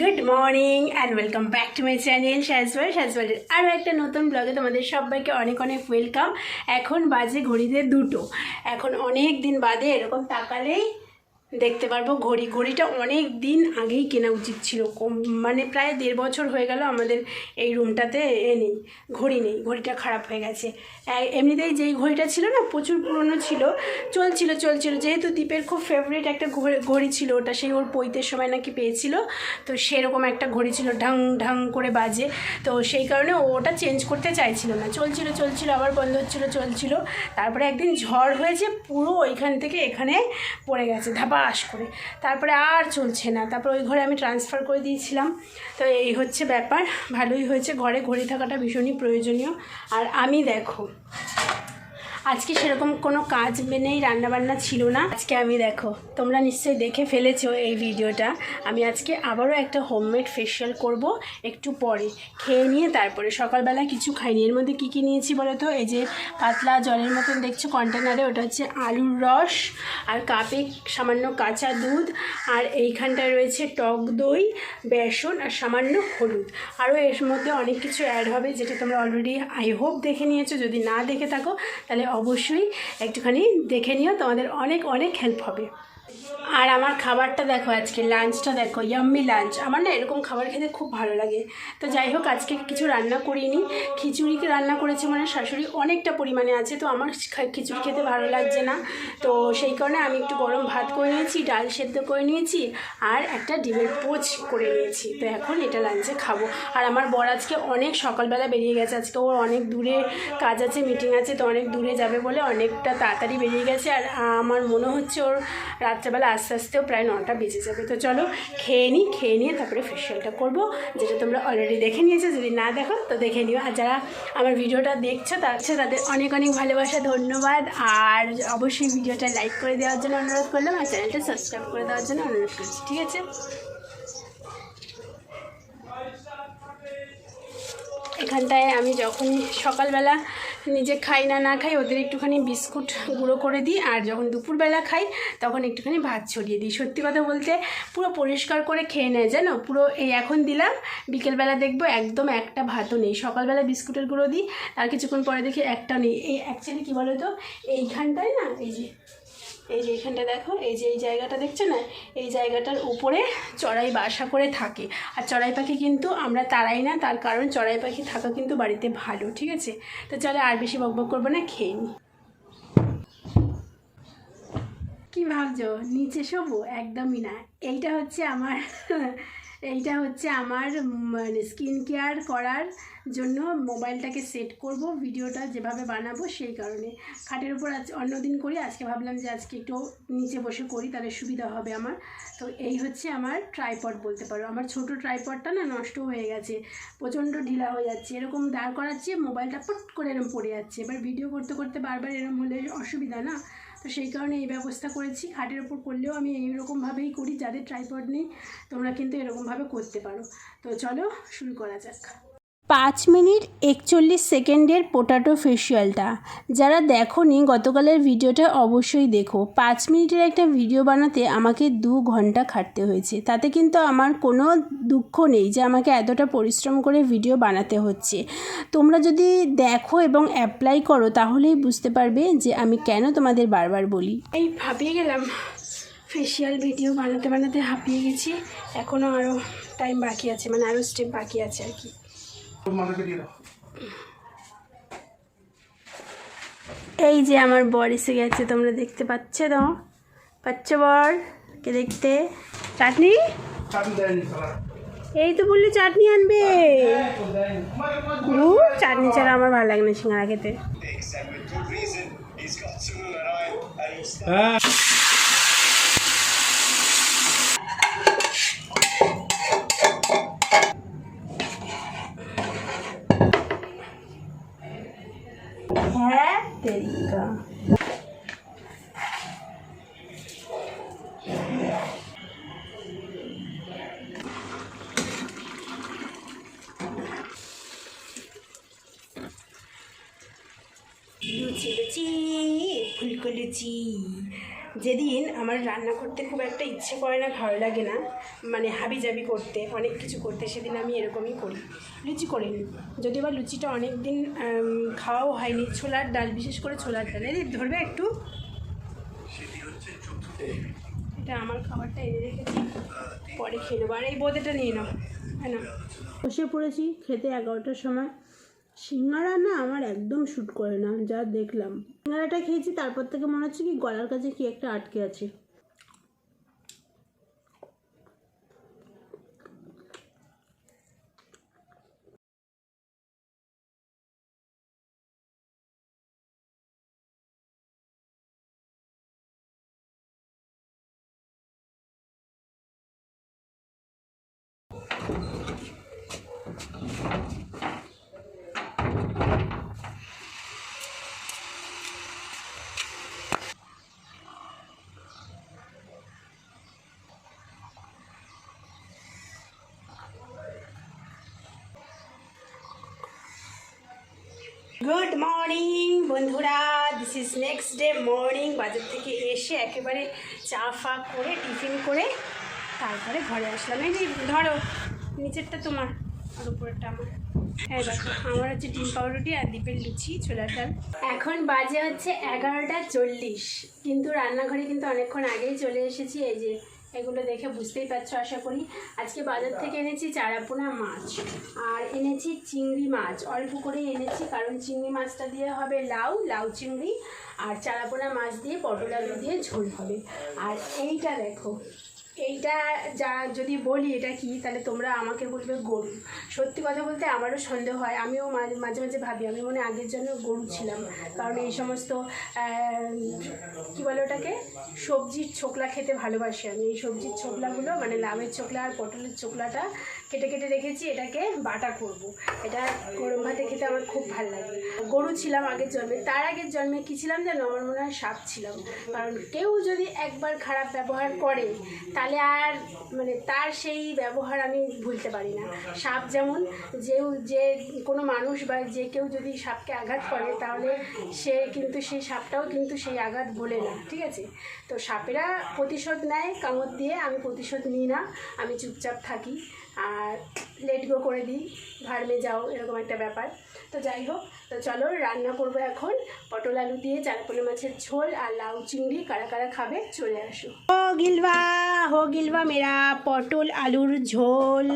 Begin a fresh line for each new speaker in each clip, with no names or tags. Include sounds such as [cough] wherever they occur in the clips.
Good morning and welcome back to my channel শ্যাজওয়াল শ্যাজওয়ালের আরও একটা নতুন ব্লগে তোমাদের সবাইকে অনেক অনেক ওয়েলকাম এখন বাজে ঘড়িতে দুটো। এখন অনেক দিন বাদে এরকম তাকালেই দেখতে পারব। ঘড়ি, ঘড়িটা অনেক দিন আগেই কেনা উচিত ছিল। মানে প্রায় দেড় বছর হয়ে গেল আমাদের এই রুমটাতে এ নেই, ঘড়ি নেই, ঘড়িটা খারাপ হয়ে গেছে। এমনিতেই যেই ঘড়িটা ছিল না, প্রচুর পুরনো ছিল, চলছিল চলছিল। যেহেতু দ্বীপের খুব ফেভারিট একটা ঘড়ি- ছিল, ওটা সেই ওর পৈতের সময় নাকি পেয়েছিল, তো সেরকম একটা ঘড়ি ছিল, ঢং ঢং করে বাজে। তো সেই কারণে ওটা চেঞ্জ করতে চাইছিল না। চলছিল চলছিল, আবার বন্ধ হচ্ছিল, চলছিল। তারপরে একদিন ঝড় হয়েছে, পুরো ওইখান থেকে এখানে পড়ে গেছে ধাপাস করে। তারপরে আর চলছে না। তারপর ওই ঘরে আমি ট্রান্সফার করে দিয়েছিলাম। তো এই হচ্ছে ব্যাপার। ভালোই হয়েছে। ঘরে ঘড়ি থাকাটা ভীষণই প্রয়োজনীয়। আর আমি দেখো আজকে সেরকম কোনো কাজ নেই রান্নাবান্না ছিল না। আজকে আমি দেখো, তোমরা নিশ্চয়ই দেখে ফেলেছো এই ভিডিওটা। আমি আজকে আবারও একটা হোমমেড ফেশিয়াল করব একটু পরে। খেয়ে নিয়ে তারপরে সকালবেলা কিছু খাইনি। এর মধ্যে কী কী নিয়েছি বলো তো এই যে পাতলা জলের মতন দেখছ কন্টেনারে ওটা হচ্ছে আলুর রস আর কাপে সামান্য কাঁচা দুধ আর এইখানটায় রয়েছে টক দই, বেসন আর সামান্য হলুদ। আরও এর মধ্যে অনেক কিছু অ্যাড হবে যেটা তোমরা অলরেডি আই হোপ দেখে নিয়েছো। যদি না দেখে থাকো, তাহলে অবশ্যই একটুখানি দেখে নিও তোমাদের অনেক অনেক হেল্প হবে। আর আমার খাবারটা দেখো আজকে লাঞ্চটা দেখো ইয়াম্মি লাঞ্চ আমার না এরকম খাবার খেতে খুব ভালো লাগে। তো যাই হোক, আজকে কিছু রান্না করিনি। খিচুড়িকে রান্না করেছে মানে শাশুড়ি অনেকটা পরিমাণে আছে, তো আমার খিচুড়ি খেতে ভালো লাগছে না। তো সেই কারণে আমি একটু গরম ভাত করে নিয়েছি, ডাল সেদ্ধ করে নিয়েছি, আর একটা ডিমের পোচ করে নিয়েছি। তো এখন এটা লাঞ্চে খাব। আর আমার বর আজকে অনেক সকালবেলা বেরিয়ে গেছে। আজকে ওর অনেক দূরে কাজ আছে মিটিং আছে, তো অনেক দূরে যাবে বলে অনেকটা তাড়াতাড়ি বেরিয়ে গেছে। আর আমার মনে হচ্ছে ওর রাত্রেবেলা আস্তে আস্তেও প্রায় নটা বেজে যাবে। তো চলো খেয়ে নিই, খেয়ে নিয়ে তারপরে ফেশিয়ালটা করব। যেটা তোমরা অলরেডি দেখে নিয়েছো, যদি না দেখো, তো দেখে নিও। আর যারা আমার ভিডিওটা দেখছ তার তাদের অনেক অনেক ভালোবাসা, ধন্যবাদ। আর অবশ্যই ভিডিওটা লাইক করে দেওয়ার জন্য অনুরোধ করলাম, আর চ্যানেলটা সাবস্ক্রাইব করে দেওয়ার জন্য অনুরোধ করছি, ঠিক আছে? এখানটায় আমি যখন সকালবেলা নিজে খাই না না খাই, ওদের একটুখানি বিস্কুট গুঁড়ো করে দিই, আর যখন দুপুরবেলা খাই, তখন একটুখানি ভাত ছড়িয়ে দিই। সত্যি কথা বলতে পুরো পরিষ্কার করে খেয়ে নেয়, জানো? পুরো এই এখন দিলাম, বিকেলবেলা দেখব একদম একটা ভাতও নেই। সকালবেলা বিস্কুটের গুঁড়ো দিই, আর কিছুক্ষণ পরে দেখি একটা নেই। এই অ্যাকচুয়ালি কী বলো তো এইখানটায় না, এই যে এই যে এখানটা দেখো, এই যে এই জায়গাটা দেখছ না? এই জায়গাটার উপরে চড়াই বাসা করে থাকে। আর চড়াই পাখি কিন্তু আমরা তাড়াই না, তার কারণ চড়াই পাখি থাকা কিন্তু বাড়িতে ভালো, ঠিক আছে? তো চলে আর বেশি বকবক করব না, খেয়ে নি। কী ভাবছ? নিচে শোবো একদমই না। এইটা হচ্ছে আমার [laughs] এইটা হচ্ছে আমার মানে স্কিন কেয়ার করার জন্য মোবাইলটাকে সেট করব, ভিডিওটা যেভাবে বানাবো সেই কারণে। খাটের উপর আজ অন্যদিন করি, আজকে ভাবলাম যে আজকে একটু নিচে বসে করি, তাহলে সুবিধা হবে আমার। তো এই হচ্ছে আমার ট্রাইপড বলতে পারো। আমার ছোট ট্রাইপডটা না নষ্ট হয়ে গেছে, প্রচণ্ড ঢিলা হয়ে যাচ্ছে। এরকম দাঁড় করাচ্ছি, মোবাইলটা পট করে এরকম পড়ে যাচ্ছে। এবার ভিডিও করতে করতে বারবার এরকম হলে অসুবিধা না? তো সেই কারণে এই ব্যবস্থা করেছি। খাটের ওপর করলেও আমি এইরকমভাবেই করি, যাদের ট্রাইপড নেই, তোমরা কিন্তু এরকমভাবে করতে পারো। তো চলো শুরু করা যাক। পাঁচ মিনিট একচল্লিশ সেকেন্ডের পোটাটো ফেশিয়ালটা যারা দেখোনি, গতকালের ভিডিওটা অবশ্যই দেখো। পাঁচ মিনিটের একটা ভিডিও বানাতে আমাকে দু ঘণ্টা খাটতে হয়েছে। তাতে কিন্তু আমার কোনো দুঃখ নেই যে আমাকে এতটা পরিশ্রম করে ভিডিও বানাতে হচ্ছে। তোমরা যদি দেখো এবং অ্যাপ্লাই করো, তাহলেই বুঝতে পারবে যে আমি কেন তোমাদের বারবার বলি। এই ভাবিয়ে গেলাম। ফেশিয়াল ভিডিও বানাতে বানাতে হাঁপিয়ে গেছি। এখনও আরও টাইম বাকি আছে মানে আরও স্টেপ বাকি আছে আর কি। এই যে আমার বর এসে গেছে তোমরা দেখতে পাচ্ছ তো? পাচ্ছ বর কে দেখতে? চাটনি? এই তো বললি চাটনি আনবে। চাটনি ছাড়া আমার ভালো লাগে না সিঙ্গারা খেতে। লুচি যেদিন আমার রান্না করতে খুব একটা ইচ্ছে করে না ভালো লাগে না মানে হাবি জাবি করতে অনেক কিছু করতে সেদিন আমি এরকমই করি। লুচি করে নিই। যদিও বা লুচিটা অনেক দিন খাওয়াও হয়নি ছোলার ডাল বিশেষ করে ছোলার ডাল এই ধরবে একটু। এটা আমার খাবারটা এনে রেখেছি। পরে খেয়ে নেব। আর এই বোঁদেটা নিয়ে নাও। হ্যাঁ না বসে পড়েছি খেতে এগারোটার সময়। সিঙ্গারা না আমার একদম শ্যুট করে না, যা দেখলাম। সিঙ্গারাটা খেয়েছি, তারপর থেকে মনে হচ্ছে কি গলার কাছে কি একটা আটকে আছে। গুড মর্নিং বন্ধুরা। This is next day morning বাজার থেকে এসে একেবারে চা ফা করে, টিফিন করে তারপরে ঘরে আসলাম। এই যে ধরো, নিচেরটা তোমার, আর উপরেরটা আমার। হ্যাঁ দেখো, আমার হচ্ছে ডিম পাউরুটি আর দ্বীপের লুচি ছোলার ডাল এখন বাজে হচ্ছে এগারোটা চল্লিশ। কিন্তু রান্নাঘরে কিন্তু অনেকক্ষণ আগেই চলে এসেছি। এই যে এগুলো দেখে বুঝতেই পারছ আশা করি। আজকে বাজার থেকে এনেছি চারাপোনা মাছ আর এনেছি চিংড়ি মাছ। অল্প করে এনেছি কারণ চিংড়ি মাছটা দিয়ে হবে লাউ লাউ চিংড়ি আর চারাপোনা মাছ দিয়ে পটল আলু দিয়ে ঝোল হবে। আর এইটা দেখো এইটা যা যদি বলি এটা কি, তাহলে তোমরা আমাকে বলবে গরু। সত্যি কথা বলতে আমারও সন্দেহ হয়। আমিও মাঝে মাঝে ভাবি, আমি মনে আগের জন্য গরু ছিলাম। কারণ এই সমস্ত কি বলে ওটাকে? সবজির ছোকলা খেতে ভালোবাসি আমি। এই সবজির ছোকলাগুলো মানে লাভের ছোকলা আর পটলের ছোকলাটা কেটে কেটে রেখেছি, এটাকে বাটা করব। এটা গরম ভাতে খেতে আমার খুব ভালো লাগে। গরু ছিলাম আগের জন্মে, তার আগের জন্মে কী ছিলাম যেন? আমার মনে হয় সাপ ছিলাম। কারণ কেউ যদি একবার খারাপ ব্যবহার করে, তাহলে আর মানে তার সেই ব্যবহার আমি ভুলতে পারি না। সাপ যেমন, যে যে কোনো মানুষ বা যে কেউ যদি সাপকে আঘাত করে, তাহলে সে কিন্তু সেই সাপটাও কিন্তু সেই আঘাত বলে না, ঠিক আছে? তো সাপেরা প্রতিশোধ নেয়, কামড় দিয়ে আমি প্রতিশোধ নিই না, আমি চুপচাপ থাকি। আর লেট গো করে দিই ভাড়মে যাও এরকম একটা ব্যাপার। তো যাই হোক তো চলো রান্না করব এখন। পটল আলু দিয়ে চারপোনা মাছের ঝোল আর লাউ চিংড়ি কারা কারা খাবে চলে আসো। ও গিলবা হো গিলবা মেরা পটল আলুর ঝোল।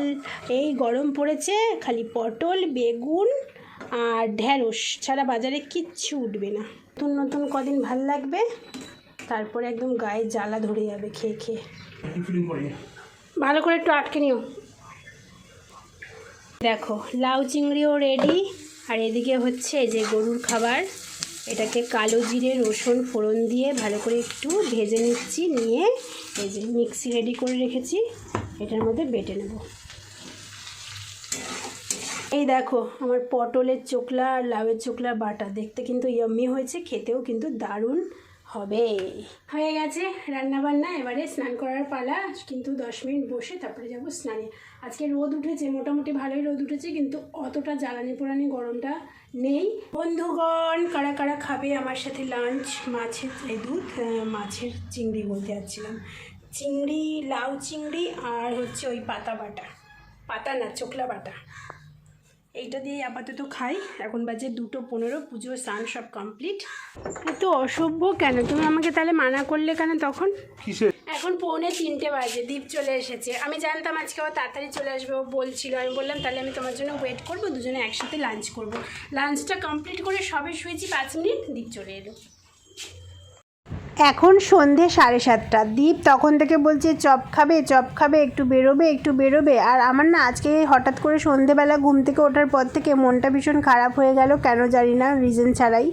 এই গরম পড়েছে খালি পটল বেগুন আর ঢ্যাঁড়স ছাড়া বাজারে কিচ্ছু উঠবে না। নতুন নতুন কদিন ভালো লাগবে তারপরে একদম গায়ে জ্বালা ধরে যাবে খেয়ে খেয়ে। ভালো করে একটু আটকে নিও। দেখো, লাউ চিংড়িও রেডি আর এদিকে হচ্ছে যে গরুর খাবার। এটাকে কালো জিরে, রসুন, ফোড়ন দিয়ে ভালো করে একটু ভেজে নিচ্ছি, নিয়ে এই যে মিক্সি রেডি করে রেখেছি, এটার মধ্যে বেটে নেব। এই দেখো, আমার পটলের চোকলা আর লাউয়ের চোকলা বাটা। দেখতে কিন্তু ইয়াম্মি হয়েছে, খেতেও কিন্তু দারুণ। হবে। হয়ে গেছে রান্না বান্না এবারে স্নান করার পালা, কিন্তু দশ মিনিট বসে তারপরে যাব স্নানে। আজকে রোদ উঠেছে, মোটামুটি ভালোই রোদ উঠেছে, কিন্তু অতটা জ্বালানি পোড়ানি গরমটা নেই। বন্ধুগণ, কারা কারা খাবে আমার সাথে লাঞ্চ মাছের, এই দুধ মাছের চিংড়ি বলতে যাচ্ছিলাম। চিংড়ি, লাউ চিংড়ি আর হচ্ছে ওই পাতা বাটা, পাতা না, চোকলা বাটা। এইটা দিয়ে আপাতত খাই। এখন বাজে দুটো পনেরো পুজো স্নান সব কমপ্লিট তো অসভ্য কেন? তুমি আমাকে তাহলে মানা করলে কেন তখন? এখন পৌনে তিনটে বাজে দ্বীপ চলে এসেছে। আমি জানতাম আজকে ও তাড়াতাড়ি চলে আসবে ও বলছিল। আমি বললাম তাহলে আমি তোমার জন্য ওয়েট করব দুজনে একসাথে লাঞ্চ করব। লাঞ্চটা কমপ্লিট করে সবে শুয়েছি পাঁচ মিনিট দ্বীপ চলে এলো। এখন সন্ধে সাড়ে সাতটা। দ্বীপ তখন থেকে বলছে, চপ খাবে চপ খাবে, একটু বেরোবে একটু বেরোবে। আর আমার না আজকে হঠাৎ করে সন্ধেবেলা ঘুম থেকে ওঠার পর থেকে মনটা ভীষণ খারাপ হয়ে গেল, কেন জানি না রিজন ছাড়াই।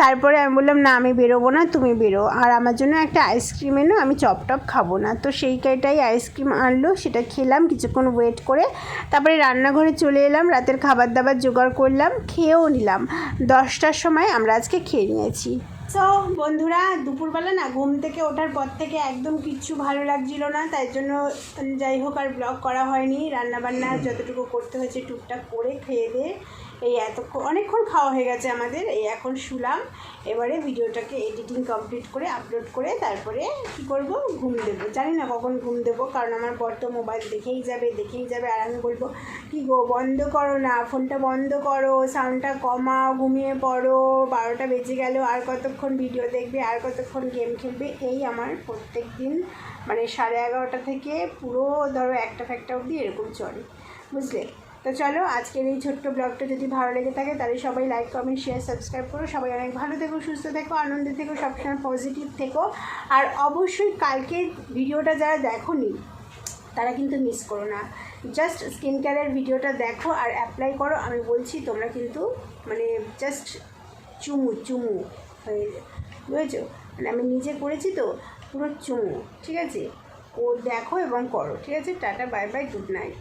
তারপরে আমি বললাম, না, আমি বেরোবো না, তুমি বেরো। আর আমার জন্য একটা আইসক্রিম এনো আমি চপ টপ খাব না। তো সেই কাইটাই আইসক্রিম আনলো, সেটা খেলাম, কিছুক্ষণ ওয়েট করে, তারপরে রান্নাঘরে চলে এলাম, রাতের খাবার দাবার জোগাড় করলাম, খেয়েও নিলাম। দশটার সময় আমরা আজকে খেয়ে নিয়েছি। সো বন্ধুরা, দুপুরবেলা না ঘুম থেকে ওঠার পর থেকে একদম কিচ্ছু ভালো লাগছিল না, তাই জন্য যাই হোক আর ব্লগ করা হয়নি। রান্নাবান্না যতটুকু করতে হয়েছে টুকটাক করে খেয়ে দিয়ে এই এতক্ষণ অনেকক্ষণ খাওয়া হয়ে গেছে আমাদের, এই এখন শুলাম। এবারে ভিডিওটাকে এডিটিং কমপ্লিট করে আপলোড করে তারপরে কি করব? ঘুম দেবো। জানি না কখন ঘুম দেবো, কারণ আমার বর তো মোবাইল দেখেই যাবে দেখেই যাবে। আর আমি বলব, কি গো, বন্ধ করো না ফোনটা বন্ধ করো সাউন্ডটা কমাও, ঘুমিয়ে পড়ো, বারোটা বেজে গেল, আর কতক্ষণ ভিডিও দেখবে আর কতক্ষণ গেম খেলবে, এই আমার প্রত্যেক দিন মানে সাড়ে এগারোটা থেকে পুরো ধরো একটা ফ্যাক্টা অবধি এরকম চলে, বুঝলে? তো চলো, আজকের এই ছোট্ট ব্লগটা যদি ভালো লেগে থাকে, তাহলে সবাই লাইক কমেন্ট শেয়ার সাবস্ক্রাইব করো। সবাই অনেক ভালো থেকো, সুস্থ থেকো, আনন্দে থেকো, সবসময় পজিটিভ থেকো। আর অবশ্যই কালকে ভিডিওটা যারা দেখো নি তারা কিন্তু মিস করো না। জাস্ট স্কিন কেয়ারের ভিডিওটা দেখো আর অ্যাপ্লাই করো। আমি বলছি, তোমরা কিন্তু মানে জাস্ট চুমু চুমু। হয়ে বুঝেছ? মানে আমি নিজে করেছি তো, পুরো চুমু, ঠিক আছে? ও দেখো এবং করো, ঠিক আছে? Tata, bye bye, good night.